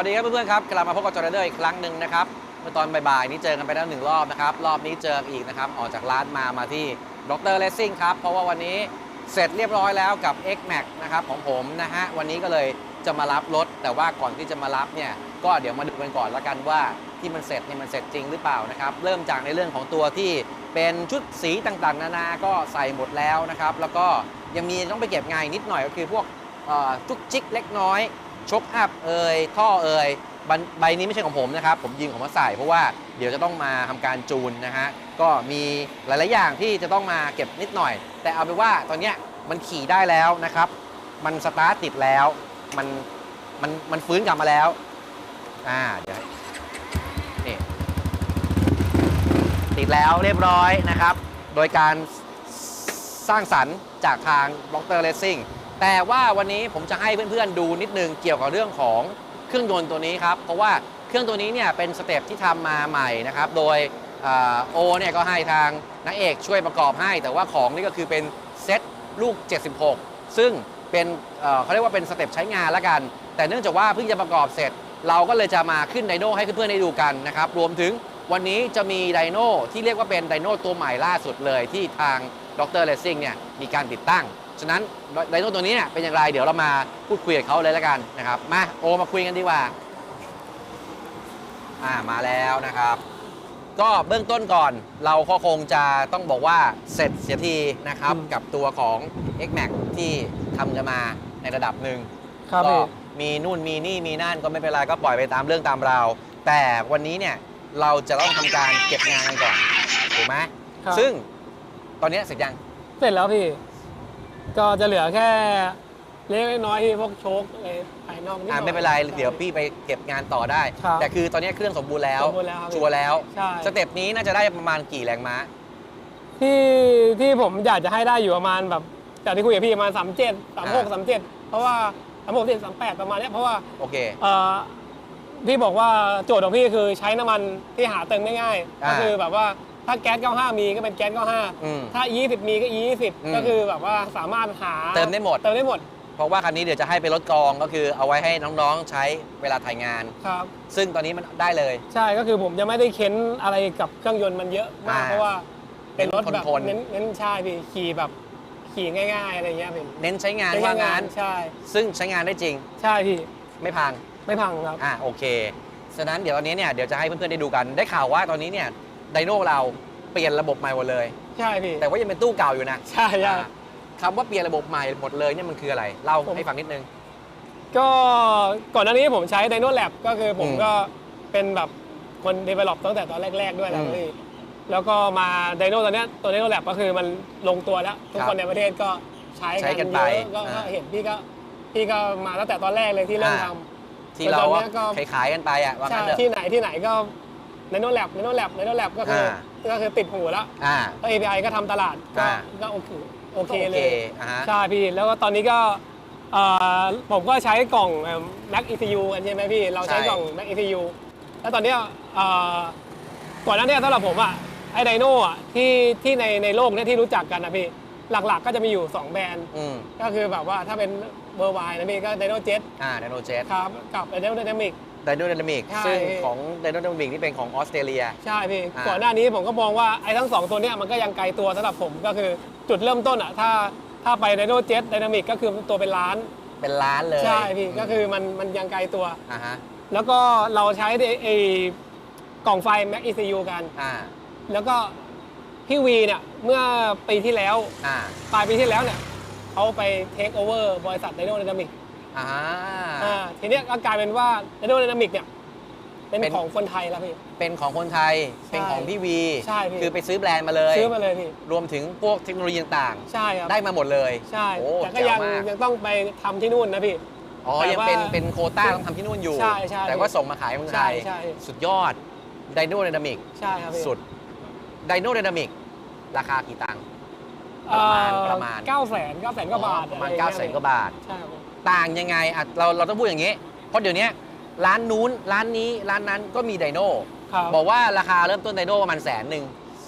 สวัสดีครับเพื่อนๆครับกลับมาพบกับจอร์แดนอีกครั้งหนึ่งนะครับเมื่อตอนบ่ายๆนี้เจอกันไปแล้วหนึ่งรอบนะครับรอบนี้เจออีกนะครับออกจากร้านมามาที่ดรเลสซิ่งครับเพราะว่าวันนี้เสร็จเรียบร้อยแล้วกับ X Max นะครับของผมนะฮะวันนี้ก็เลยจะมารับรถ แต่ว่าก่อนที่จะมารับเนี่ยก็เดี๋ยวมาดูกันก่อนละกันว่าที่มันเสร็จเนี่ยมันเสร็จจริงหรือเปล่านะครับเริ่มจากในเรื่องของตัวที่เป็นชุดสีต่างๆ นานาก็ใส่หมดแล้วนะครับแล้วก็ยังมีต้องไปเก็บงานนิดหน่อยก็คือพวกจุกจิกเล็กน้อย ชกอัพเอ่ยท่อเอ่ยใบนี้ไม่ใช่ของผมนะครับ ผมยืมของมาใส่เพราะว่าเดี๋ยวจะต้องมาทำการจูนนะฮะ ก็มีหลาย ๆ อย่างที่จะต้องมาเก็บนิดหน่อย แต่เอาไปนว่าตอนเนี้ยมันขี่ได้แล้วนะครับ มันสตาร์ทติดแล้ว มันมันมันฟื้นกลับมาแล้ว อ่าเดี๋ยวนี่ติดแล้วเรียบร้อยนะครับ โดยการสร้างสรรค์จากทางบล็อกเตอร์เลสซิ่ง แต่ว่าวันนี้ผมจะให้เพื่อนๆดูนิดนึงเกี่ยวกับเรื่องของเครื่องยนต์ตัวนี้ครับ เพราะว่าเครื่องตัวนี้เนี่ยเป็นสเต็ปที่ทำมาใหม่นะครับ โดยโอเนี่ยก็ให้ทางนักเอกช่วยประกอบให้ แต่ว่าของนี่ก็คือเป็นเซตลูก 76 ซึ่งเป็นเเขาเรียกว่าเป็นสเต็ปใช้งานละกัน แต่เนื่องจากว่าเพิ่งจะประกอบเสร็จ เราก็เลยจะมาขึ้นไดโน่ให้เพื่อนๆได้ดูกันนะครับ รวมถึงวันนี้จะมีไดโน่ที่เรียกว่าเป็นไดโน่ตัวใหม่ล่าสุดเลยที่ทางดรเลสซิ่งเนี่ยมีการติดตั้ง ฉะนั้นไดโน่ตัวนี้เนี่ยเป็นอย่างไรเดี๋ยวเรามาพูดคุยกับเขาเลยแล้วกันนะครับ มาโอมาคุยกันดีกว่าอ่ามาแล้วนะครับ ก็เบื้องต้นก่อนเราก็คงจะต้องบอกว่าเสร็จเสียทีนะครับอืมกับตัวของ X Max ที่ทำกันมาในระดับหนึ่งครับก็พี่มีนู่นมีนี่มีนั่นก็ไม่เป็นไรก็ปล่อยไปตามเรื่องตามราวแต่วันนี้เนี่ยเราจะต้องทำการเก็บงานกันก่อนถูกไหมครับ ซึ่งตอนนี้เสร็จยัง เสร็จแล้วพี่ ก็จะเหลือแค่เล็กน้อยที่พวกโชคอะไรภายนอกดหอ่าอย ไม่เป็นไรเดี๋ยวพี่ไปเก็บงานต่อได้ ครับแต่คือตอนนี้เครื่องสมบูรณ์แล้วสมบูรณ์แล้วครับ ชัวร์แล้ว ใช่สเต็ปนี้น่าจะได้ประมาณกี่แรงม้า ที่ที่ผมอยากจะให้ได้อยู่ประมาณแบบจากที่คุยกับพี่ประมาณสามเจ็ดสามหกอ่า สามเจ็ดเพราะว่าสามหกเจ็ดสามแปดประมาณเนี้ยเพราะว่าโอเค เอ่อพี่บอกว่าโจทย์ของพี่คือใช้น้ำมันที่หาเติมง่ายๆอ่าก็คือแบบว่า ถ้าแก๊ส95มีก็เป็นแก๊ส95อืมถ้า20 มีก็อืม20 ก็คือแบบว่าสามารถหาเติมได้หมด เติมได้หมดเพราะว่าคันนี้เดี๋ยวจะให้ไปรถกองก็คือเอาไว้ให้น้องๆใช้เวลาถ่ายงาน ครับ ซึ่งตอนนี้มันได้เลย ใช่ก็คือผมจะไม่ได้เค้นอะไรกับเครื่องยนต์มันเยอะมากอ่าเพราะว่าเป็นรถแบบทนๆ เน้นเน้นใช่พี่ขี่แบบขี่ง่ายๆอะไรเงี้ยพี่เน้นใช้งานใช้ว่างานใช่ซึ่งใช้งานได้จริงใช่พี่ไม่พัง ไม่พังครับ อะโอเคฉะนั้นเดี๋ยวตอนนี้เนี่ยเดี๋ยวจะให้เพื่อนๆได้ดูกัน ได้ข่าวว่าตอนนี้เนี่ย ไดโน่เราเปลี่ยนระบบใหม่หมดเลย ใช่พี่แต่ว่ายังเป็นตู้เก่าอยู่นะใช่ใช่อะคำว่าเปลี่ยนระบบใหม่หมดเลยเนี่ยมันคืออะไรเล่าผมให้ฟังนิดนึง ก็ก่อนหน้านี้ผมใช้ Dino Lab ก็คือผมอืมก็เป็นแบบคน develop ตั้งแต่ตอนแรก ๆ ด้วยแหละอืมพี่แล้วก็มา Dino ตัวเนี้ยตัว Dino Lab ก็คือมันลงตัวแล้ว ทุกครับคนในประเทศก็ใช้ใช้กันเยไปอะก็อ่า ก็เห็นพี่ก็พี่ก็มาตั้งแต่ตอนแรกเลยที่เริ่มอ่าทที่เราแต่ตอนเนี้ยก็ขายๆกันไปอะว่าำใช่งั้นเถอะ ที่ไหนที่ไหนก็ Dino Lab Dino Lab Dino Lab ก็คืออาก็คือติดหูแล้วอ่า แล้ว API ก็ทำตลาด ก็อ่า ก็โอเคโอเคก็เลย อ่าฮะ ใช่พี่ แล้วก็ตอนนี้ก็เอ่อผมก็ใช้กล่อง Mac ECU กันใช่ไหมพี่ เราใช้ใช่ กล่อง Mac ECU แล้วตอนเนี้ยเอ่อก่อนหน้าเนี้สำหรับผมอะไอ้ไดโน่อะที่ที่ในในโลกเนี่ยที่รู้จักกันนะพี่ หลักๆก็จะมีอยู่ 2 แบรนด์ อืมก็คือแบบว่าถ้าเป็นเบอร์ไวนะพี่ก็ไดโน่เจ็ตอ่าไดโนเจ็ตครับกับไดโน่ไดนามิก ไดโนไดนามิกใช่ ซึ่งของไดโนไดนามิกนี่เป็นของออสเตรเลีย ใช่พี่ อ่า ก่อนหน้านี้ผมก็มองว่าไอ้ทั้งสองตัวเนี้ยมันก็ยังไกลตัวสำหรับผมก็คือจุดเริ่มต้นอะถ้าถ้าไปไดโน่เจ็ตไดนามิกก็คือตัวเป็นล้าน เป็นล้านเลยใช่พี่ก็คือมันมันยังไกลตัว อ่าฮะแล้วก็เราใช้ไอ้ไอ้กล่องไฟ Mac ECU กัน อ่าแล้วก็พี่วีเนี่ยเมื่อปีที่แล้ว อ่าปลายปีที่แล้วเนี่ยเขาไปเทคโอเวอร์บริษัทไดโนไดนามิก อ่า อ่าทีเนี้ยก็กลายเป็นว่าไดโนไดนามิกเนี่ยเป็นเป็น ของคนไทยแล้วพี่ เป็นของคนไทยใช่เป็นของพี่วี ใช่พี่ คือไปซื้อแบรนด์มาเลย ซื้อมาเลยพี่ รวมถึงพวกเทคโนโลยีต่างใช่ครับ ๆ ได้มาหมดเลย ใช่ โอ้แต่ก็ยังแจ๋วมาก ยังต้องไปทำที่นู่นนะพี่ อ๋อ แต่ยังว่าเป็นเป็นโควต้าต้องทำที่นู่นอยู่ ใช่ใช่แต่ว่าส่งมาขายเมืองไทย ใช่ใช่ สุดยอด ไดโนไดนามิก ใช่ครับพี่สุด ไดโนไดนามิก ราคากี่ตังค์เอ่อประมาณ เก้าแสนเก้าแสนกว่าบาทประมาณอไอย่9ก้างงี้ยแสนกว่าบาท ใช่ครับผม ต่างยังไงอะเราเราต้องพูดอย่างนี้ เพราะเดี๋ยวนี้ร้านนู้นร้านนี้ร้านนั้นก็มีไดโนครับบอกว่าราคาเริ่มต้นไดโนประมาณแสนหนึ่ง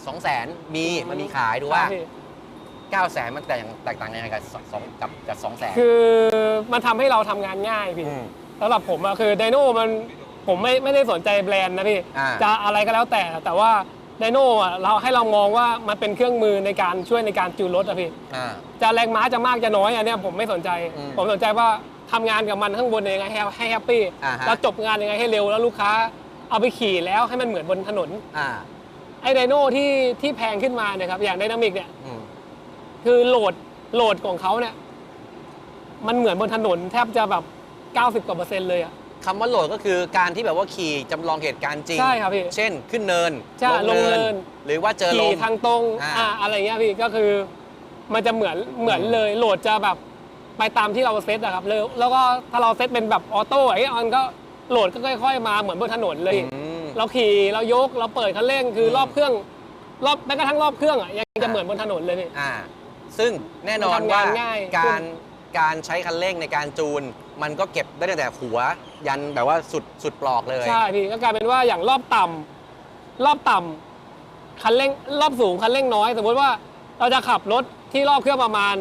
สองแสนมีมันมีขายดูว่าครับพี่เก้าแสนมันแตกแตกต่างยังไงกับสองกับกับสองแสนคือมันทำให้เราทำงานง่ายพี่สำหรับผมอะคือไดโน่มันผมไม่ไม่ได้สนใจแบรนด์นะพี่ อ่าจะอะไรก็แล้วแต่แต่ว่า ไดโน่อะเราให้เรามองว่ามันเป็นเครื่องมือในการช่วยในการจูนรถอะพี่อ่า จะแรงม้าจะมากจะน้อยอันเนี้ยผมไม่สนใจ อืมผมสนใจว่าทำงานกับมันข้างบนยังไงให้ให้แฮปปี้อ่าฮะ แล้วจบงานยังไงให้เร็วแล้วลูกค้าเอาไปขี่แล้วให้มันเหมือนบนถนนอ่าไอ้ไดโน่ที่ที่แพงขึ้นมาเนี่ยครับอย่างไดนามิกเนี่ย อืมคือโหลดโหลดของเขาเนี่ย มันเหมือนบนถนนแทบจะแบบ 90 กว่าเปอร์เซ็นต์เลยอะ คำว่าโหลดก็คือการที่แบบว่าขี่จำลองเหตุการณ์จริง ใช่ครับพี่เช่นขึ้นเนินใช่ลงเนิน หรือว่าเจอลขี่มทางตรงอ่า อ่าอะไรเงี้ยพี่ก็คือ มันจะเหมือนเหมือนเลยโหลดจะแบบไปตามที่เราเซตอะครับแล้วแล้วก็ถ้าเราเซตเป็นแบบออโต้ไอ้มันก็โหลดก็ค่อย ๆ มาเหมือนบนถนนเลย อืม เราขี่เรายกเราเปิดคันเร่งคืออม รอบเครื่องรอบแม้กระทั่งรอบเครื่องอะยังจะเหมือนบนถนนเลยพี่ อ่าซึ่งแน่นอนมันทำงาว่านง่าย การ การใช้คันเร่งในการจูน มันก็เก็บได้ตั้งแต่หัว ยันแบบว่าสุดสุดปลอกเลย ใช่พี่ก็กลายเป็นว่าอย่างรอบต่ำรอบต่ำคันเร่งรอบสูงคันเร่งน้อย สมมติว่าเราจะขับรถที่รอบเครื่องประมาณ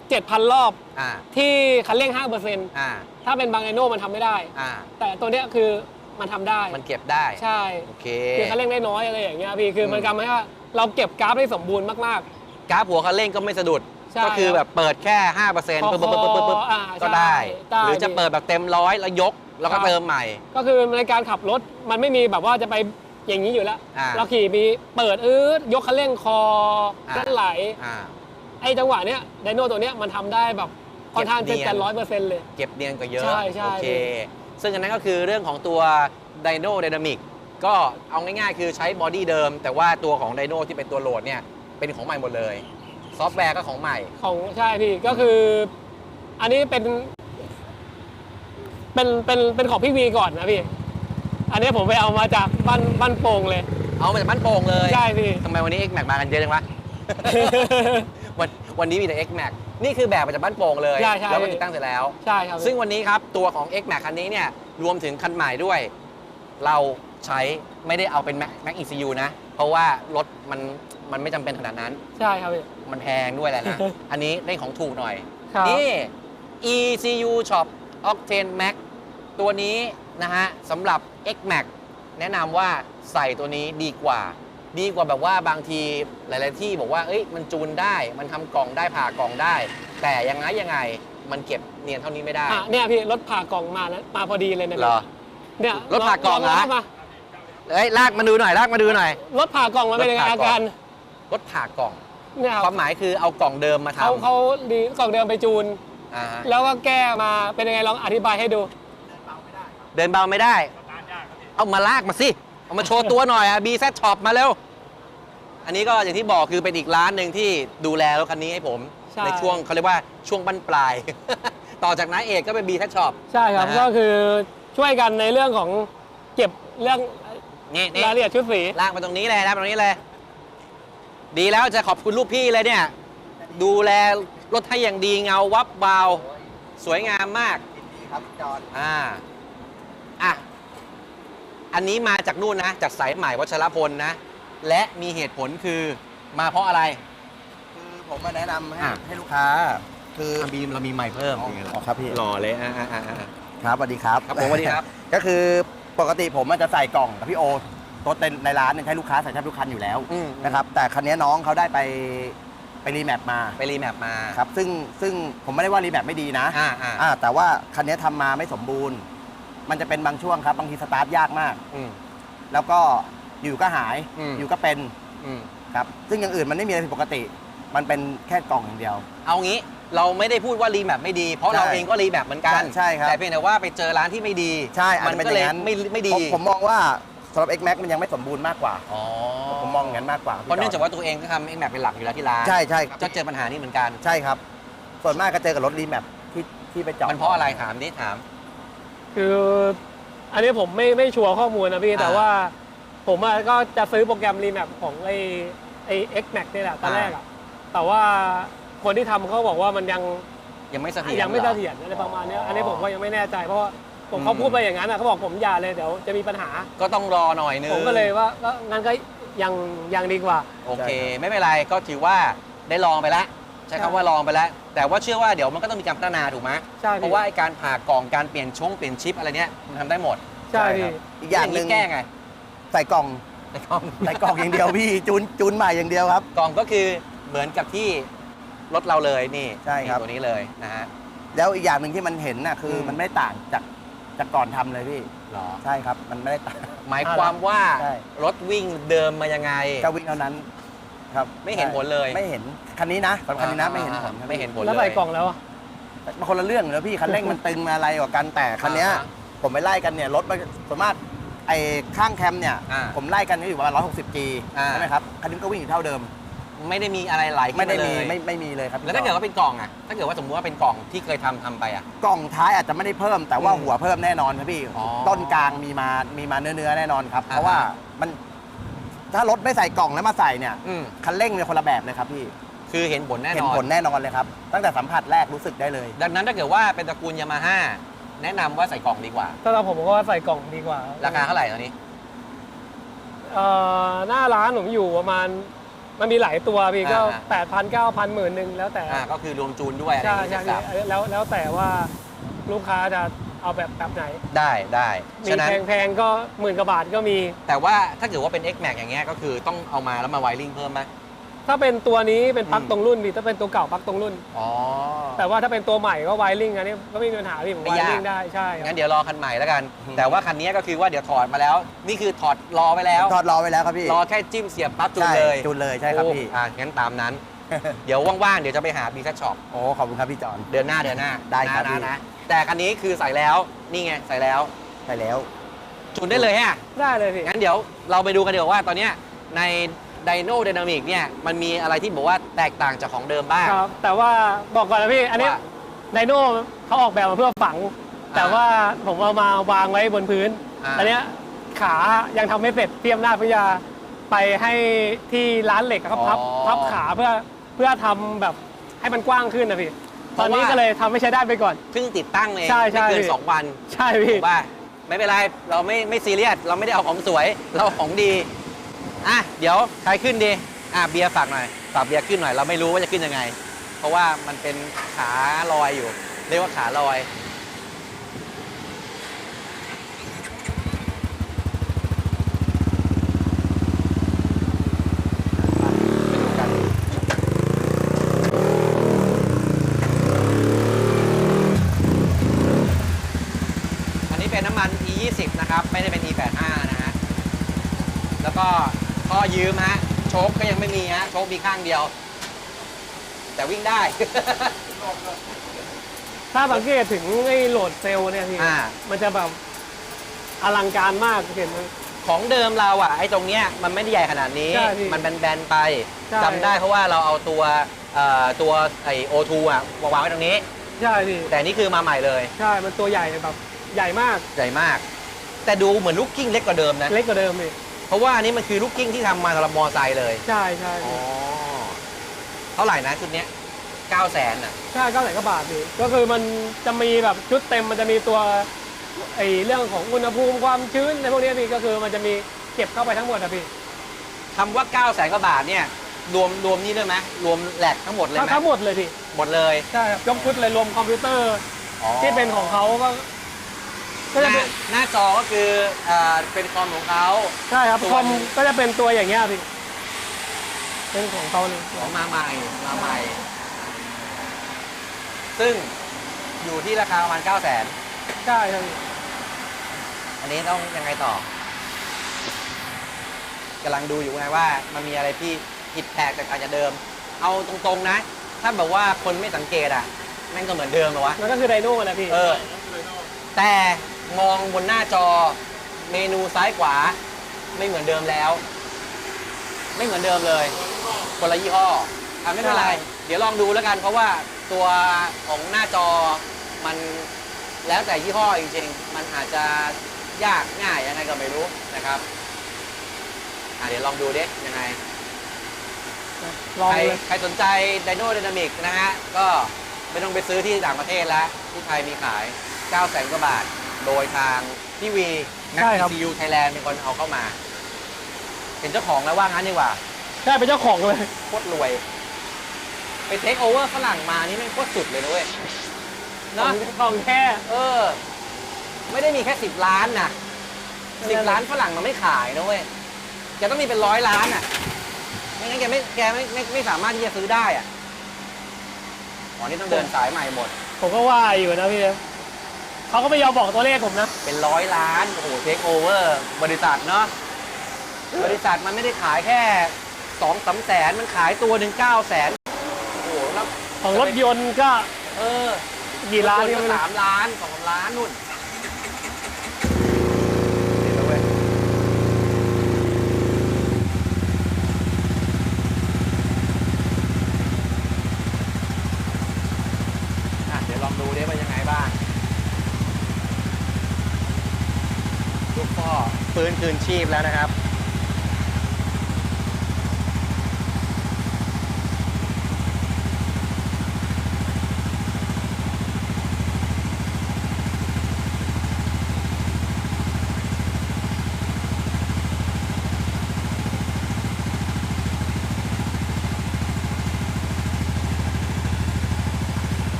7,000 รอบอ่าที่คันเร่ง 5%อ่าถ้าเป็นบางไอโน่มันทำไม่ได้ อ่าแต่ตัวเนี้ยคือมันทำได้ มันเก็บได้ ใช่ โอเค คือคันเร่งได้น้อยอะไรอย่างเงี้ยพี่ คือมันอืมทำให้ว่าเราเก็บกราฟได้สมบูรณ์มากกราฟหัวคันเร่งก็ไม่สะดุด ใช่ก็คือแบบเปิดแค่5%เปอร์เซ็นต์พอปึ๊บปึ๊บปึ๊บปึ๊บปึ๊บอ่าก็ได้ ใช่ได้หรือจะพี่เปิดแบบเต็มร้อยแล้วยก แล้วก็ครับ เติมใหม่ๆก็คือในการขับรถมันไม่มีแบบว่าจะไปอย่างนี้อยู่แล้ว อ่าเราขี่มีเปิดอื้อยกคันเร่งคออ่าเคลื่อนไหลอ่า ไอ้จังหวะเนี้ยไดโน่ตัวเนี้ยมันทำได้แบบค่อนข้างเก็บเนีจะยน จะร้อยเปอร์เซ็นต์เลย เก็บเนียนกว่าเยอะใช่ใช่ โอเคพี่ซึ่งอันนั้นก็คือเรื่องของตัว Dino Dynamic ก็เอาง่ายๆ คือใช้บอดี้เดิม แต่ว่าตัวของ Dino ที่เป็นตัวโหลดเนี่ย เป็นของใหม่หมดเลย ซอฟต์แวร์ก็ของใหม่ ของใช่พี่ก็คือ อันนี้เป็น เป็นเป็นเป็นของพี่วีก่อนนะพี่ อันนี้ผมไปเอามาจากบ้านบ้านโป่งเลย เอามาจากบ้านโป่งเลยใช่พี่ ทำไมวันนี้ X Max มากันเยอะจังวะ วันวันนี้มีแต่ X Max นี่คือแบบมาจากบ้านโป่งเลย ใช่ใช่ แล้วก็ติดตั้งเสร็จแล้ว ใช่ครับซึ่งวันนี้ครับ ตัวของ X Max คันนี้เนี่ยรวมถึงคันใหม่ด้วย เราใช้ไม่ได้เอาเป็น Max Max ECU นะ เพราะว่ารถมันมันไม่จำเป็นขนาดนั้น ใช่ครับพี่ มันแพงด้วยแหละนะ อันนี้เล่นของถูกหน่อย ครับ นี่ ECU Shop Octane Max ตัวนี้นะฮะสำหรับ X Max แนะนำว่าใส่ตัวนี้ดีกว่า ดีกว่าแบบว่าบางทีหลาย ๆ ที่บอกว่า เอ้ย มันจูนได้ มันทำกล่องได้ผ่ากล่องได้ แต่ยังไงยังไง มันเก็บเนียนเท่านี้ไม่ได้ อะเนี่ยพี่รถผ่ากล่องมาแล้วมาพอดีเลยนะเหรพี่อ เนี่ยรถผ่ากล่องเหรอลมา เอ้ยลากมาดูหน่อยลากมาดูหน่อย รถผ่ากล่องมันเป็นยังไงรถผ่าอากล่อง การรถผ่ากล่อง เนี่ยคครับวามหมายคือเอากล่องเดิมมาทเขาเขาดีกล่องเดิมไปจูนำอ่าฮะแล้วก็แก้มาเป็นยังไงลองอธิบายให้ดู เดินเบาไม่ได้ เอามาลากมาสิ เอามาโชว์ตัวหน่อยอะ BZ Shop มาเร็ว อันนี้ก็อย่างที่บอกคือเป็นอีกร้านหนึ่งที่ดูแลรถคันนี้ให้ผมใช่ ในช่วงเขาเรียกว่าช่วงบั้นปลาย ต่อจากนั้นเอกก็เป็น BZ Shop ใช่ครับนะฮะ ก็คือช่วยกันในเรื่องของเก็บเรื่อง นี่นี่รายละเอียดชุดสีลากมาตรงนี้เลยลากมาตรงนี้เลย ดีแล้วจะขอบคุณลูกพี่เลยเนี่ย ดูแลรถให้อย่างดีเงาวับวาวสวยงามมากดีครับจอห์นอ่าอะอันนี้มาจากนู่นนะ จากสายใหม่วัชรพลนะ และมีเหตุผลคือมาเพราะอะไร คือผมมาแนะนำให้อะ ให้ลูกค้า คือบีมเรามีใหม่เพิ่มอ๋อครับพี่ หล่อเลยอ่าอ่าอ่าอ่า ครับสวัสดีครับครับผมสวัสดีครับ ก็คือ ปกติผมมันจะใส่กล่องกับพี่โอรถในในร้านเนี่ยให้ลูกค้าใส่แทบทุกคันอยู่แล้วอืม นะครับแต่คันนี้น้องเขาได้ไปไปรีแมปมาไปรีแมปมาครับซึ่งซึ่งผมไม่ได้ว่ารีแมปไม่ดีนะอ่าอ่าอ่าแต่ว่าคันนี้ทำมาไม่สมบูรณ์ มันจะเป็นบางช่วงครับบางทีสตาร์ทยากมาก อืม แล้วก็อยู่ก็หายอืม อยู่ก็เป็นอืมครับซึ่งอย่างอื่นมันไม่มีอะไรผิดปกติ มันเป็นแค่กล่องอย่างเดียว เอางี้ เราไม่ได้พูดว่ารีแมปไม่ดี เพราะใช่เราเองก็รีแมปเหมือนกันใช่ครับแต่เพียงแต่ว่าไปเจอร้านที่ไม่ดีใช่อาจมันจะเป็นก็อเลยย่างนั้นไม่ไม่ดีผมผมมองว่าสำหรับ X Max มันยังไม่สมบูรณ์มากกว่าอ๋อผมมองอย่างนั้นมากกว่าเพราะเนื่องจากว่าตัวเองก็ทำเองแมปเป็นหลักอยู่แล้วที่ร้านใช่ใช่ก็เจอปัญหานี้เหมือนกันใช่ครับ ส่วนมากก็เจอกับรถรีแมปที่ที่ไปเจาะมันเพราะอะไรถามดิถาม คืออันนี้ผมไม่ไม่ชัวร์ข้อมูลนะพี่อ่าแต่ว่า ผมอะก็จะซื้อโปรแกรมรีแมปของไอ้ไอ้ X Max นี่แหละตอนอ่าแรกอะแต่ว่า คนที่ทำเขาบอกว่ามันยังยังไม่เสถียรยังไม่หเสรอถียรอะไรประมาณเนี้ยอ๋ออัอันนี้ผมก็ยังไม่แน่ใจเพราะว่าผมอืมเขาพูดไปอย่างนั้นอะเขาบอกผมอย่าเลยเดี๋ยวจะมีปัญหา ก็ต้องรอหน่อยนึงผมก็เลยว่าก็งั้นก็ยังยังดีกว่า โอเค ไม่เป็นไรก็ถือว่าได้ลองไปแล้วใช้คำว่าลองไปแล้ว แต่ว่าเชื่อว่าเดี๋ยวมันก็ต้องมีการพัฒนาถูกไหมใช่เพพี่ราะว่าไอ้การผ่ากล่องการเปลี่ยนชงเปลี่ยนชิปอะไรเนี้ยมันทำได้หมดใช่ครัพี่บอีกอย่างหนึ่งแก้ไงใส่กล่องในกล่อง ใส่กล่องอย่างเดียวพี่ จูนจูนใหม่อย่างเดียวครับ กล่องก็คือเหมือนกับที่ รถเราเลยนี่ใช่ครับ นี่ตัวนี้เลยนะฮะแล้วอีกอย่างหนึ่งที่มันเห็นน่ะคืออม มันไม่ต่างจากจากก่อนทำเลยพี่ หรอ ใช่ครับ มันไม่ได้ต่าง หมายความว่าใช่ รถวิ่งเดิมมายังไง ก็วิ่งเท่านั้น ครับไม่เห็นผลเลย ไม่เห็นคันนี้นะสำหรับคันนี้นะไม่เห็นผลไม่เห็นผลเลย แล้วใส่กล่องแล้วอะมันคนละเรื่องเลยพี่คันเร่งมันตึงมาอะไรกว่ากันแต่คันเนี้ย อ่าฮะผมไปไล่กันเนี่ยรถมันส่วนมากไอ้ข้างแคมเนี่ย อ่าผมไล่กันก็อยู่ประมาณ160 G อ่า ใช่ไหมครับคันนี้ก็วิ่งอยู่เท่าเดิม ไม่ได้มีอะไรไหลขึ้นไม่ได้มาเลมียไม่ไม่มีเลยครับแล้วถ้าเกิดว่าเป็นกล่องอะถ้าเกิดว่าสมมติว่าเป็นกล่องที่เคยทำทำไปอะ กล่องท้ายอาจจะไม่ได้เพิ่มแต่ว่าอืมหัวเพิ่มแน่นอนครับพี่ อ๋อต้นกลางมีมามีมาเนื้อเนื้อๆแน่นอนครับอ่าฮะเพราะว่ามันถ้ารถไม่ใส่กล่องแล้วมาใส่เนี่ยอืมคันเร่งเป็นคนละแบบเลยครับพี่คือเห็นผลแน่เห็นนอน ผลแน่นอนเลยครับ ตั้งแต่สัมผัสแรกรู้สึกได้เลย ดังนั้นถ้าเกิดว่าเป็นตระกูลยามาฮ่าแนะนำว่าใส่กล่องดีกว่าถ้าเราผมก็ว่าใส่กล่องดีกว่าราคาเท่าไหร่ตอนนี้ เอ่อหน้าร้านผมอยู่ประมาณ มันมีหลายตัวพี่ก็อ่า แปดพันเก้าพันหมื่นหนึ่งแล้วแต่อ่าก็คือรวมจูนด้วยอะไรอใช่ย่างใช่นี้พี่แล้วแล้วแต่ว่าลูกค้าจะเอาแบบแบบไหน ได้ได้มีฉะนั้น แพงๆก็หมื่นกว่าบาทก็มีแต่ว่าถ้าเกิดว่าเป็น X Max อย่างเงี้ยก็คือต้องเอามาแล้วมาไวริงเพิ่มไหม ถ้าเป็นตัวนี้เป็นปลั๊กอืมตรงรุ่นพี่ถ้าเป็นตัวเก่าปลั๊กตรงรุ่น อ๋อ แต่ว่าถ้าเป็นตัวใหม่ก็ไวริงอันนี้ก็ไม่มีปัญหาพี่ผมไม่ไวยาก ริงได้ใช่คงั้รับนเดี๋ยวรอคันใหม่แล้วกันอืมแต่ว่าคันนี้ก็คือว่าเดี๋ยวถอดมาแล้ว นี่คือถอดรอไว้แล้วทอดรอไว้แล้วครับพี่รอแค่จิ้มเสียบปั๊บจูนใช่เลยจูนเลยใช่ครับโอ้พี่อ่างั้นตามนั้น เดี๋ยวว่างๆ เดี๋ยวจะไปหาบีซัช็อปโอ้ขอบคุณครับพี่จอน เดือนหน้าเดือนหน้าได้ครับนะพี่ นะนะแต่คันนี้คือใส่แล้วนี่ไงใส่แล้วใช่แล้ว จูนได้เลยฮะ ได้เลยพี่ งั้นเดี๋ยวเราไปดูกันดีกว่าว่าตอนเนี้ยใน ไดโน d y นามิกเนี่ยมันมีอะไรที่บอกว่าแตกต่างจากของเดิมบ้าง ครับ แต่ว่าบอกก่อนนะพี่ อันนี้ว่าไดโน่เขาออกแบบมาเพื่อฝัง แต่ว่าผมเอามาวางไว้บนพื้น อ่า อันเนี้ยขายังทำไม่เสร็จเตรียมหน้าจเพื่อจะไปให้ที่ร้านเหล็กอะครับพับพับขาเพื่อเพื่อทำแบบให้มันกว้างขึ้นนะพี่ ตอนนี้ก็เลยทำไม่ใช้ได้ไปก่อน เพิ่งติดตั้งเองใช่ใช่ ไม่เกินพี่สองวัน ใช่พี่ ถูกป่ะไม่เป็นไร เราไม่ไม่ซีเรียส เราไม่ได้เอาของสวย เราเอาของดี อะเดี๋ยวใครขึ้นดีอะเบียร์ฝากหน่อยฝากเบียร์ขึ้นหน่อยเราไม่รู้ว่าจะขึ้นยังไง เพราะว่ามันเป็นขาลอยอยู่ เรียกว่าขาลอยอันนี้เป็นน้ำมัน E20 นะครับ ไม่ได้เป็น E85 นะฮะแล้วก็ ข้อยืมฮะ โชคก็ยังไม่มีฮะ โชคมีข้างเดียว แต่วิ่งได้ ถ้าสังเกตถึงไอ้โหลดเซลล์เนี่ยพี่อ่า มันจะแบบอลังการมากเห็นไหม ของเดิมเราอะไอ้ตรงเนี้ยมันไม่ได้ใหญ่ขนาดนี้ ใช่พี่มันแบนๆไปใช่ จำได้เพราะว่าเราเอาตัวเอ่อตัวไอโอทูอะวางไว้ตรงนี้ ใช่พี่แต่นี่คือมาใหม่เลย ใช่ มันตัวใหญ่แบบ ใหญ่มาก ใหญ่มาก แต่ดูเหมือนลูกกิ้งเล็กกว่าเดิมนะ เล็กกว่าเดิมพี่ เพราะว่าอันนี้มันคือลูกกิ้งที่ทำมาสำหรับมอไซค์เลยใช่ใช่อ๋อพี่เท่าไหร่นะชุดเนี้ย9 0 0แสนอะใช่เก้าแสนกว่าบาทพี่ก็คือมันจะมีแบบชุดเต็มมันจะมีตัวไอเรื่องของอุณหภูมิความชื้นในพวกเนี้ยพี่ก็คือมันจะมีเก็บเข้าไปทั้งหมดอะพี่คำว่า9 0 0แสนกว่าบาทเนี่ย รวมรวมนี่ด้วยไหมรวมแหลกทั้งหมดเลยไหมทั้งหมดเลยพี่หมดเลยใช่ครับยกชุดเลยรวมคอมพิวเตอร์อ๋อที่เป็นของเขาก็ ก็หจะน้าเป็นหน้าจอก็คืออ่าเป็นคอมของเขา ใช่ครับตัวคอมก็จะเป็นตัวอย่างเงี้ยพี่เป็นของเขาเลยของมาใหม่มาใหม่ ซึ่งอยู่ที่ราคาประมาณ9 0 0แสนใช่ครับพี่อันนี้ต้องยังไงต่อกำลังดูอยู่ไงว่ามันมีอะไรที่ผิดแปลกจากการจะเดิม เอาตรงๆนะ ถ้าแบบว่าคนไม่สังเกตอะแม่งก็เหมือนเดิมเหรอวะ มันก็คือไดโน่แหละพี่ เออ แต่ มองบนหน้าจอ เมนูซ้ายขวา ไม่เหมือนเดิมแล้ว ไม่เหมือนเดิมเลยคนละยี่ห้ออะไม่เป็นไร เดี๋ยวลองดูแล้วกันเพราะว่าตัวของหน้าจอมันแล้วแต่ยี่ห้อจริงๆ มันอาจจะยากง่ายยังไงก็ไม่รู้นะครับอะเดี๋ยวลองดูดิยังไงลองใครเลยใครสนใจ Dino Dynamic นะฮะ ก็ไม่ต้องไปซื้อที่ต่างประเทศแล้ว ที่ไทยมีขาย 9 0 0 0 0 0กว่าบาท โดยทางพี่วีนัก ใช่ครับ ECU Thailand เป็นคนเอาเข้ามา เป็นเจ้าของแล้วว่างั้นดีกว่าใช่เป็นเจ้าของเลย โคตรรวย ไปเทคโอเวอร์ฝรั่งมานี่แม่งโคตรสุดเลยนะเว้ยขอเนาะงของแท้เออ ไม่ได้มีแค่สิบล้านนะสิบล้านฝรั่งมันไม่ขายนะเว้ยแกต้องมีเป็นร้อยล้านอะไม่งั้นแกไม่แกไม่ไม่ไม่สามารถที่จะซื้อได้อะอ๋อนี่ต้องเดินสายใหม่หมด ผมก็ว่าอยู่นะพี่ เขาก็ไม่ยอมบอกตัวเลขผมนะ เป็นร้อยล้าน โอ้โหเทคโอเวอร์บริษัทเนาะบริษัทมันไม่ได้ขายแค่สองสามแสนมันขายตัวหนึ่งเก้าแสนโอ้โหแล้วของรถยนต์ก็เออกี่ล้านตัวก็ก็ไม่รู้ สามล้านสองล้านนู่นเห็นแล้วเว้ยอะเดี๋ยวลองดูดิว่ายังไงบ้าง ลูกพ่อ ฟื้นคืนชีพแล้วนะครับ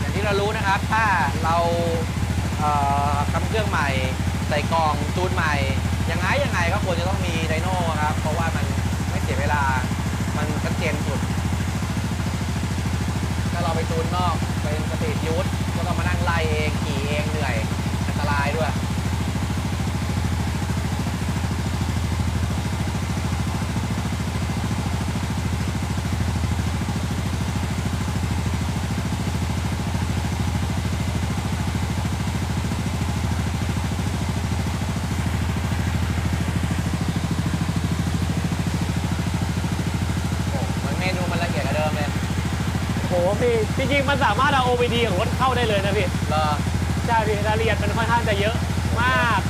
อย่างที่เรารู้นะครับ ถ้าเราเอ่อทำเครื่องใหม่ ใส่กล่องจูนใหม่ ยังไงยังไงก็ควรจะต้องมีไดโน่ครับ เพราะว่ามันไม่เสียเวลา มันชัดเจนสุด ถ้า เราไปจูนนอกเป็นสตรีทยูทก็ต้องมานั่งไล่เองขี่เองเหนื่อยอันตรายด้วย โอ้เหมือนเมนูมันละเอียดกว่าเดิมเลย โหพี่จ ริงๆ มันสามารถเอา OBD ของรถเข้าได้เลยนะพี่ เหรอใช่พี่รายละเอียดมันค่อนข้างจะเยอะมาก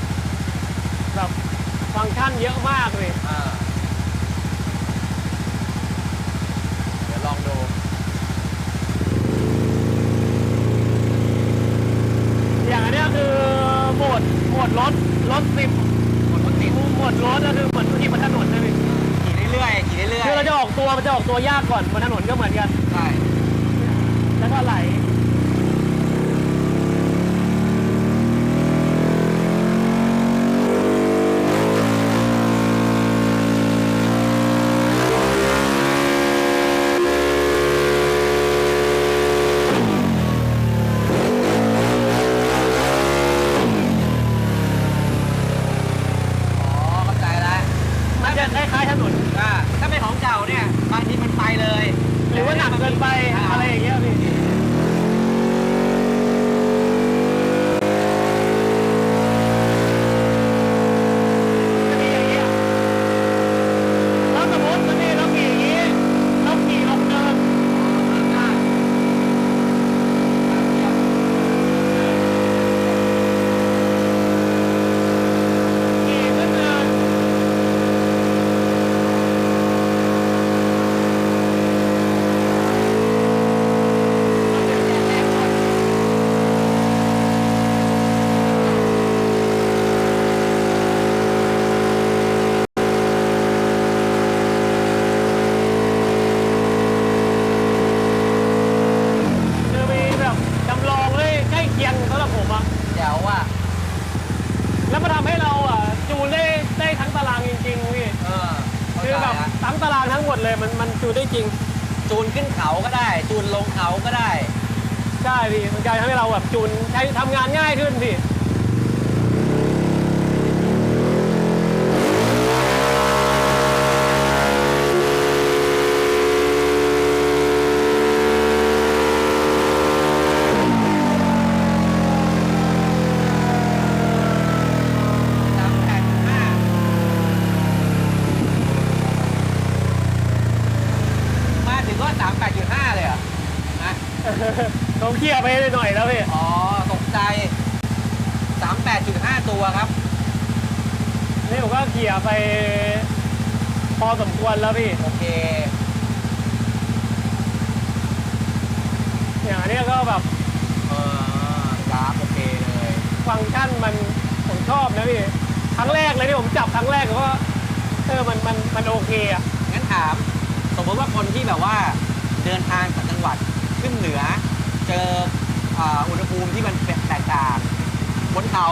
แบบฟังก์ชันเยอะมากเลยอ่าเดี๋ยวลองดูอย่างอันเนี้ยคือโหมดโหมดรถรถสิบหมดรถติดโหมดรถก็คือเหมือนขี่บนถนนนะพี่ขี่เรื่อยๆขี่เรื่อยๆคือเราจะออกตัวมันจะออกตัวยากก่อนบนถนนก็เหมือนกันใช่ แล้วก็ไหล เขาเคลียร์ไปหน่อยแล้วพี่ อ๋อ ตกใจสามแปดจุดห้าตัวครับ นี่ผมก็เคลียร์ไป พอสมควรแล้วพี่ โอเค อย่างอันเนี้ยก็แบบเออกราฟโอเคเลยฟังก์ชันมันผมชอบนะพี่ ครั้งแรกเลยที่ผมจับครั้งแรกก็เออมันมันมันโอเคอะ งั้นถาม สมมติว่าคนที่แบบว่าเดินทางจากจังหวัดขึ้นเหนือเจ ออ่าอุณหภูมิที่มันแตกต่างบนเขา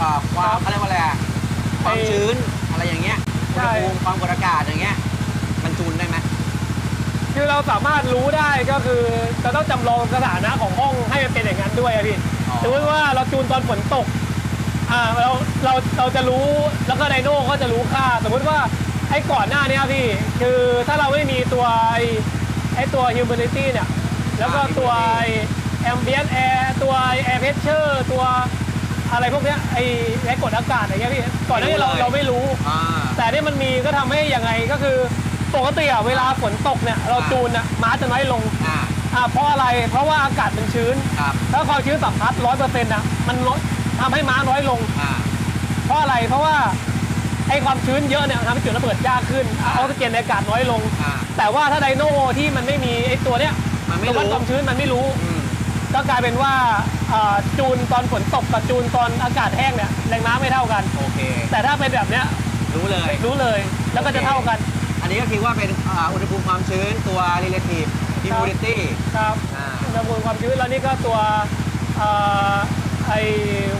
อ่าความอะไรยกว่าอะไรอะความชื้นอะไรอย่างเงี้ยอุณหภูมิความกดอากาศอย่างเงี้ยมันจูนได้ไหมคือเราสามารถรู้ได้ก็คือเราต้องจำลองสถานะของห้องให้มันเป็นอย่างนั้นด้วยอะพี่อ๋อสมมติว่าเราจูนตอนฝนตกอ่าเราเราเราจะรู้แล้วก็ไดโน่ก็จะรู้ค่า สมมติว่าไอ้ก่อนหน้านี้พี่ คือถ้าเราไม่มีตัวไอ้ไอ้ตัว humidity เนี่ย แล้วก็ตัวไอ้ ambient air ตัว air pressure ตัวอะไรพวกเนี้ยไอ้ไอ้กดอากาศอะไรเงี้ยพี่ก่อนหน้านี้เราเราไม่รู้ อ่า แต่ที่มันมีก็ทำให้ยังไงก็คือปกติอะเวลาฝนตกเนี่ยเราอ่าจูนอะม้าจะน้อยลงอ่า อ่าเพราะอะไรเพราะว่าอากาศมันชื้น ครับ ถ้าความชื้นสัมผัสร้อยเปอร์เซ็นต์อะมันลดทำให้ม้าน้อยลง อ่า เพราะอะไรเพราะว่าไอ้ความชื้นเยอะเนี่ยทำให้จุดระเบิดยากขึ้นอ่าออกซิเจนในอากาศน้อยลง อ่า แต่ว่าถ้าไดโนที่มันไม่มีไอ้ตัวเนี้ย มันไม่ตัววัดรู้ความชื้นมันไม่รู้ อืมก็กลายเป็นว่าอ่าจูนตอนฝนตกกับจูนตอนอากาศแห้งเนี่ยแรงม้าไม่เท่ากัน โอเค แต่ถ้าเป็นแบบเนี้ยรู้เลย รู้เลยแล้วก็จะเท่ากัน อันนี้ก็คือว่าเป็นอ่าอุณหภูมิความชื้นตัว relative humidity ครับอ่า อุณหภูมิความชื้นแล้วนี่ก็ตัวเอ่อไอ้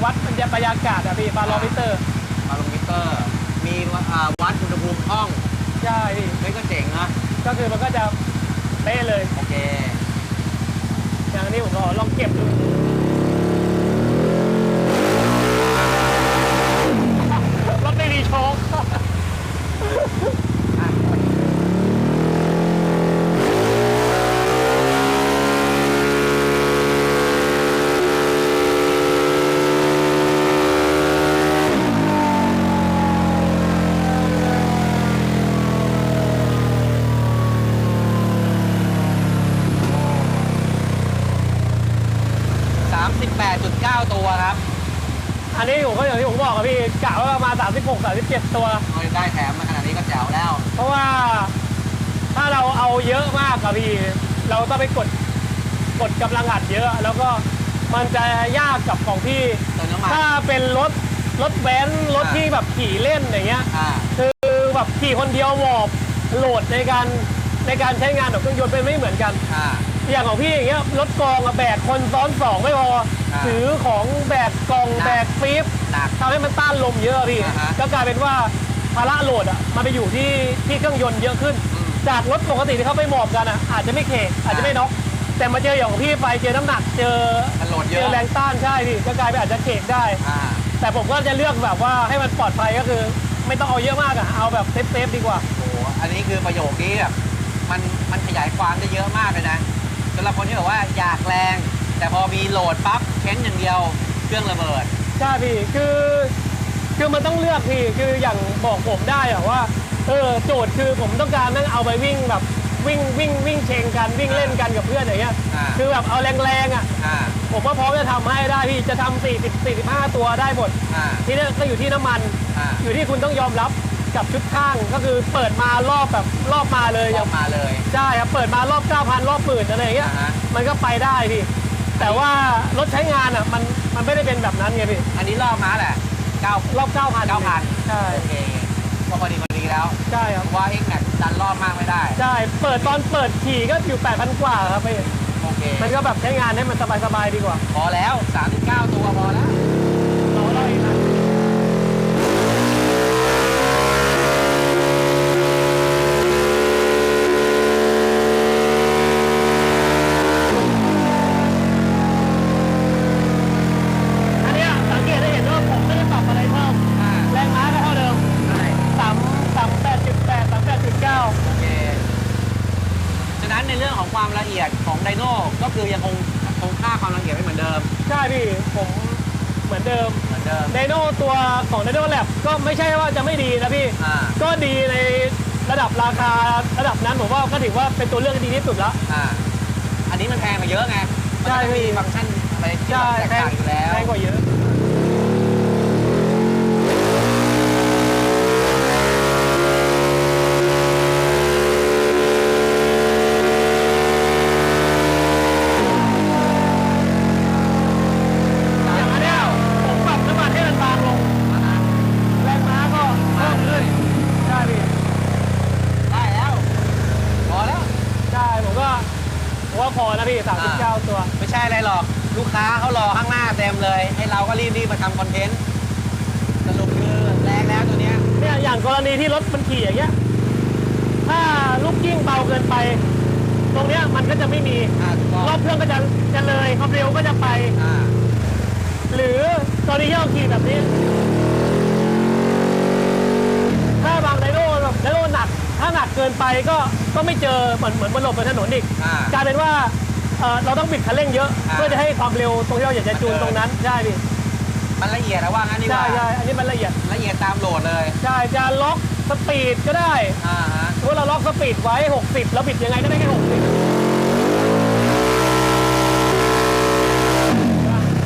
วัดบรรยากาศอะพี่บาโลมิเตอร์บาโลมิเตอร์ มีอ่าวัดอุณหภูมิห้องใช่พี่เฮ้ยก็เจ๋งนะ ก็คือมันก็จะเป๊ะเลย โอเค อย่างนี้ผมก็ลองเก็บดูรถไม่มีโชค 38.9 ตัวครับ อันนี้ผมก็อย่างที่ผมบอกครับพี่กะว่าประมาณ36 37 ตัว เราได้แถมมาขนาดนี้ก็แจ๋วแล้ว เพราะว่าถ้าเราเอาเยอะมากอะพี่ เราต้องไปกดกดกำลังอัดเยอะ แล้วก็มันจะยากกับของพี่ เติมน้ำมัน ถ้าเป็นรถรถแว้นรถอ่าที่แบบขี่เล่นอย่างเงี้ย อ่า คือแบบขี่คนเดียวหมอบโหลดในการในการใช้งานของเครื่องยนต์เป็นไม่เหมือนกัน อ่า อย่างของพี่อย่างเงี้ยรถกองอะแบกคนซ้อนสองไม่พออ่าถือของแบกกล่องหนักแบกปี๊บหนักทำให้มันต้านลมเยอะพี่อ่าฮะก็กลายเป็นว่าภาระโหลดอะมันไปอยู่ที่ที่เครื่องยนต์เยอะขึ้น อืมจากรถปกติที่เขาไปหมอบกันอะอาจจะไม่เคกอาจจะไม่น็อกแต่มาเจออย่างของพี่ไปเจอน้ำหนักเจอมันโหลดเยเจอะอแรงต้านใช่พี่ก็กลายเป็นอาจจะเคกได้ อ่า แต่ผมก็จะเลือกแบบว่าให้มันปลอดภัยก็คือ ไม่ต้องเอาเยอะมากอะเอาแบบเซฟๆดีกว่า โอ้โหอันนี้คือประโยคนี้แบบมันมันขยายความได้เยอะมากเลยนะ สำหรับคนที่แบบว่าอยากแรง แต่พอมีโหลดปั๊บเค้นอย่างเดียว เครื่องระเบิด ใช่พี่คือคือมันต้องเลือกพี่คืออย่างบอกผมได้อะว่าเออโจทย์คือผมต้องการนั่งเอาไปวิ่งแบบวิ่งวิ่งวิ่งเชงกันวิ่งเล่นกันกับเพื่อนอย่างเงี้ยอ่า คือแบบเอาแรงๆอะอ่าผมว่าพร้อมจะทำให้ได้พี่จะทำ40 45 ตัวได้หมด อ่าที่นี่ก็อยู่ที่น้ำมัน อ่าอยู่ที่คุณต้องยอมรับ กับชุดข้างก็คือเปิดมารอบแบบรอบมาเลยอออย่างกมาเลยใช่ครับเปิดมารอบ9,000รอบหมื่นอะไรอย่างเงี้ยอ่าฮะมันก็ไปได้พี่แต่ว่ารถใช้งานอะมันมันไม่ได้เป็นแบบนั้นไงพี่อันนี้รอบม้าแหละเก้ารอบ9,000 9,000ใช่โอเคก็พอดีพอดีแล้วใช่ครับเพราะว่า X Max ดันรอบมากไม่ได้ ใช่เปิดตอนเปิดขี่ก็อยู่8,000กว่าครับพี่โอเค มันก็แบบใช้งานให้มันสบายๆดีกว่า พอแล้ว 39 ตัวพอแล้ว เราเราเองนะอันเนี้ยสังเกตได้เห็นว่าผมไม่ได้ปรับอะไรเพิ่ม อ่า แรงม้าก็เท่าเดิม ใช่ สามสามแปดจุดแปดสามแปดจุดเก้า โอเค ฉะนั้นในเรื่องของความละเอียดของไดโน่ก็คือยังคงคงค่าความละเอียดไว้เหมือนเดิม ใช่พี่ ผมเหมือนเดิม เหมือนเดิม ไดโน่ตัว ของไดโน่แลบก็ไม่ใช่ว่าจะไม่ดีนะพี่ อ่า ก็ดีในระดับราคาระดับนั้นผมว่าก็ถือว่าเป็นตัวเลือกที่ดีที่สุดแล้วอ่า อันนี้มันแพงกว่าเยอะไงมันใช่ก็จะมีพี่ ฟังก์ชันอะไรที่ใช่แตกแพงต่างอยู่แล้ว แพงกว่าเยอะอย่างอันเนี้ยผมปรับน้ำมันให้มันบางลง แรงม้าก็เพิ่มขึ้นใช่ ก็พอนะพี่39ตัว ไม่ใช่อะไรหรอก ลูกค้าเขารอข้างหน้าเต็มเลย ให้เราก็รีบๆมาทำคอนเทนต์สรุปคือแรงแล้วตัวเนี้ยเนี่ยอย่างกรณีที่รถมันขี่อย่างเงี้ย ถ้าลูกกิ้งเบาเกินไป ตรงเนี้ยมันก็จะไม่มีอ่าถูกต้องรอบเครื่องก็จะจะเลยความเร็วก็จะไป อ่าหรือกรณีที่เราขี่แบบนี้ ถ้าบางไดโน่แบบไดโน่หนัก ถ้าหนักเกินไปก็ก็ไม่เจอเหมือนเหมือนบนหลบบนถนนอีก อ่ากลายเป็นว่าเอ่อเราต้องบิดคันเร่งเยอะ อ่า เพื่อจะให้ความเร็วตรงที่เราอยากจะจูนมันเดินตรงนั้นใช่พี่มันละเอียดนะว่างั้นดีกใช่ว่าใช่อันนี้มันละเอียดละเอียดตามโหลดเลยใช่จะล็อกสปีดก็ได้อ่าฮะสมมติเราล็อกสปีดไว้ 60 แล้วบิดยังไงก็ได้แค่60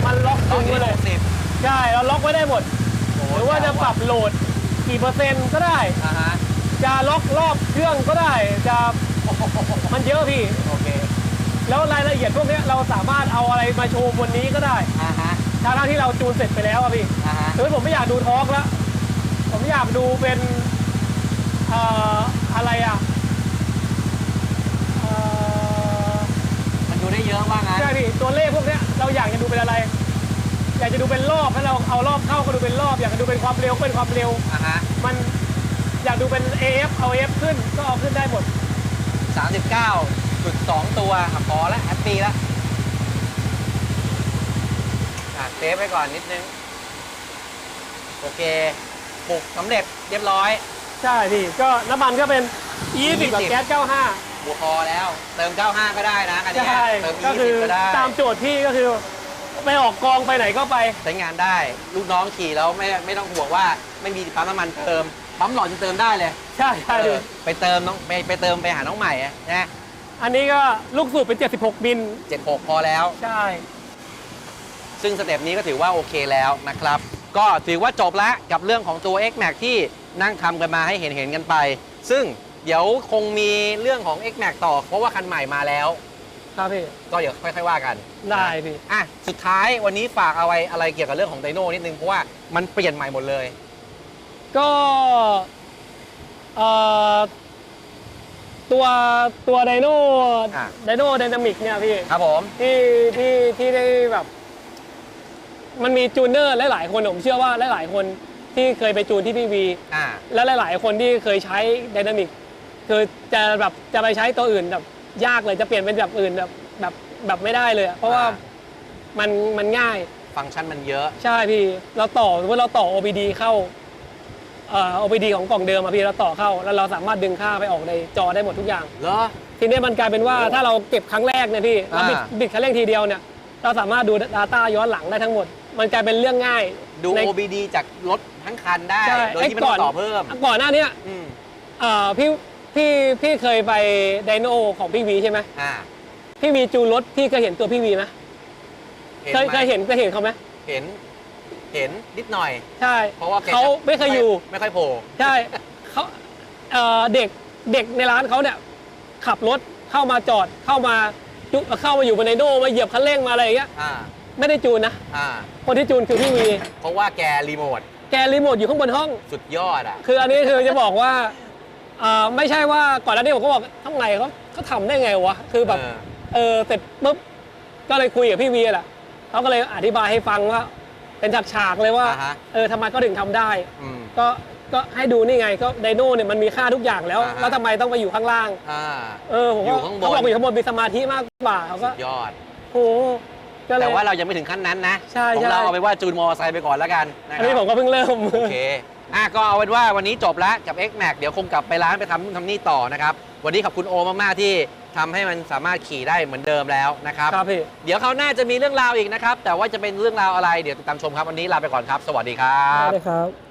มันล็อกต้จูองนที่ไว้เลยหกสิบใช่เราล็อกไว้ได้หมดโอ้โหรือว่าจะปรับโหลดกี่เปอร์เซ็นต์ก็ได้ อ่าฮะจะล็อกรอบเครื่องก็ได้จะมันเยอะพี่ โอเค แล้วรายละเอียดพวกเนี้ยเราสามารถเอาอะไรมาโชว์บนนี้ก็ได้อ่าฮะทั้งๆที่เราจูนเสร็จไปแล้วอะพี่อ่าฮะสมมติผมไม่อยากดูทอร์กแล้ว ผมอยากดูเป็นเอ่ออะไรอะเอ่อมันดูได้เยอะว่างั้นใช่พี่ตัวเลขพวกเนี้ยเราอยากจะดูเป็นอะไร อยากจะดูเป็นรอบถ้าเราเอารอบเข้าก็ดูเป็นรอบ อยากจะดูเป็นความเร็วก็เป็นความเร็ว อ่าฮะมันอยากดูเป็น AF เอา AF ขึ้นก็เอาขึ้นได้หมด สามสิบเก้า จุดสองตัวอะพอแล้วแฮปปี้แล้วอะเซฟไว้ก่อนนิดนึง โอเคปลุกสำเร็จเรียบร้อย ใช่พี่ ก็น้ำมันก็เป็น 20กับ20แก๊ส 95บูพอแล้ว เติม 95 ก็ได้นะอันเนี้ยใช่เติมก็คือ20ก็ได้ตามโจทย์พี่ก็คือไปออกกองไปไหนก็ไปใช้งานได้ ลูกน้องขี่แล้วไม่ไม่ต้องห่วงว่าไม่มีปั๊มน้ำมันเติมปั๊มหลอดจะเติมได้เลย ใช่ใช่เอพี่อไปเติมน้องไปไปเติมไปหาน้องใหม่อะนะ อันนี้ก็ลูกสูบเป็น 76 มิล 76 พอแล้ว ใช่ ซึ่งสเต็ปนี้ก็ถือว่าโอเคแล้วนะครับ ก็ถือว่าจบแล้วกับเรื่องของตัว X Max ที่นั่งทำกันมาให้เห็นเห็นๆกันไป ซึ่งเดี๋ยวคงมีเรื่องของ X Max ต่อ เพราะว่าคันใหม่มาแล้ว ครับพี่ ก็เดี๋ยวค่อยๆว่ากันได้พี่อะสุดท้ายวันนี้ฝากอะไรอะไรเกี่ยวกับเรื่องของไดโน่นิดนึงเพราะว่ามันเปลี่ยนใหม่หมดเลย ก็เอ่อ ตัวตัวไดโน่อะ ไดโน่ไดนามิกเนี่ยพี่ครับผม ที่ที่ที่ได้แบบ มันมีจูเนอร์หลายๆคนผมเชื่อว่าหลายๆคนที่เคยไปจูนที่พีวี อ่า และหลาย ๆ คนที่เคยใช้ไดนามิกคือจะแบบจะไปใช้ตัวอื่นแบบยากเลยจะเปลี่ยนเป็นแบบอื่นแบบแบบแบบไม่ได้เลยอะเพราะว่าอ่า มันมันง่าย ฟังก์ชันมันเยอะ ใช่พี่ เราต่อสมมติเราต่อ OBD เข้า เอ่อ OBD ของกล่องเดิมอะพี่เราต่อเข้า แล้วเราสามารถดึงค่าไปออกในจอได้หมดทุกอย่าง เหรอ ทีนี้มันกลายเป็นว่าโอ้ถ้าเราเก็บครั้งแรกเนี่ยพี่เราบิดอ่า บิดคันเร่งทีเดียวเนี่ยเราสามารถดู Data ย้อนหลังได้ทั้งหมด มันกลายเป็นเรื่องง่ายดู ใน OBD จากรถทั้งคันได้ ใช่โดยที่ไม่ต้องต่อเพิ่มก่อนหน้าเนี้ยอืมเอ่อพี่พี่พี่เคยไปไดโนของพี่วีใช่ไหมอ่าพี่วีจูนรถพี่เคยเห็นตัวพี่วีไหมเคยไหมเคยเห็นเคยเห็นเขาไหมเห็น เห็นนิดหน่อย ใช่เพราะว่าแกเขาจะไม่เคยอยู่ ไม่ค่อยโผล่ใช่เขาเอ่อเด็กเด็กในร้านเขาเนี่ย ขับรถเข้ามาจอดเข้ามาจุเข้ามาอยู่บนไดโนมาเหยียบคันเร่งมาอะไรอย่างเงี้ยอ่าไม่ได้จูนนะ อ่าคนที่จูนคือพี่วี เพราะว่าแกรีโมทแกรีโมทอยู่ข้างบนห้อง สุดยอดอะ คืออันนี้คือจะบอกว่าเอ่อไม่ใช่ว่าก่อนหน้านี้ผมก็บอกทำไงเขาเขาทำได้ไงวะ คือแบบ เออเออเสร็จปุ๊บก็เลยคุยกับพี่วีแหละเขาก็เลยอธิบายให้ฟังว่า เป็นฉากๆเลยว่าอ่าฮะ เออทำไมเขาถึงทำได้ อืม ก็ก็ให้ดูนี่ไงก็ไดโน่เนี่ยมันมีค่าทุกอย่างแล้ว อ่าฮะ แล้วทำไมต้องไปอยู่ข้างล่าง อ่า เออผมอยู่ว่าข้างบน เขาบอกอยู่ข้างบนมีสมาธิมากกว่าเขาก็ยอดโอ้โหก็เลย แต่ว่าเรายังไม่ถึงขั้นนั้นนะใช่ของใช่เราเอาไปนว่าจูนมอเตอร์ไซค์ไปก่อนแล้วกันนะคอันนี้ผรัมบก็เพิ่งเริ่ม โอเคอะก็เอาเป็นว่าวันนี้จบแล้วกับ X Max เดี๋ยวคงกลับไปร้านไปทำนู่นทำนี่ต่อนะครับ วันนี้ขอบคุณโอมาก ๆ ที่ ทำให้มันสามารถขี่ได้เหมือนเดิมแล้วนะครับ ครับพี่ เดี๋ยวเขาวหน้าจะมีเรื่องราวอีกนะครับ แต่ว่าจะเป็นเรื่องราวอะไรเดี๋ยวติดตามชมครับ วันนี้ลาไปก่อนครับ สวัสดีครับได้ครับ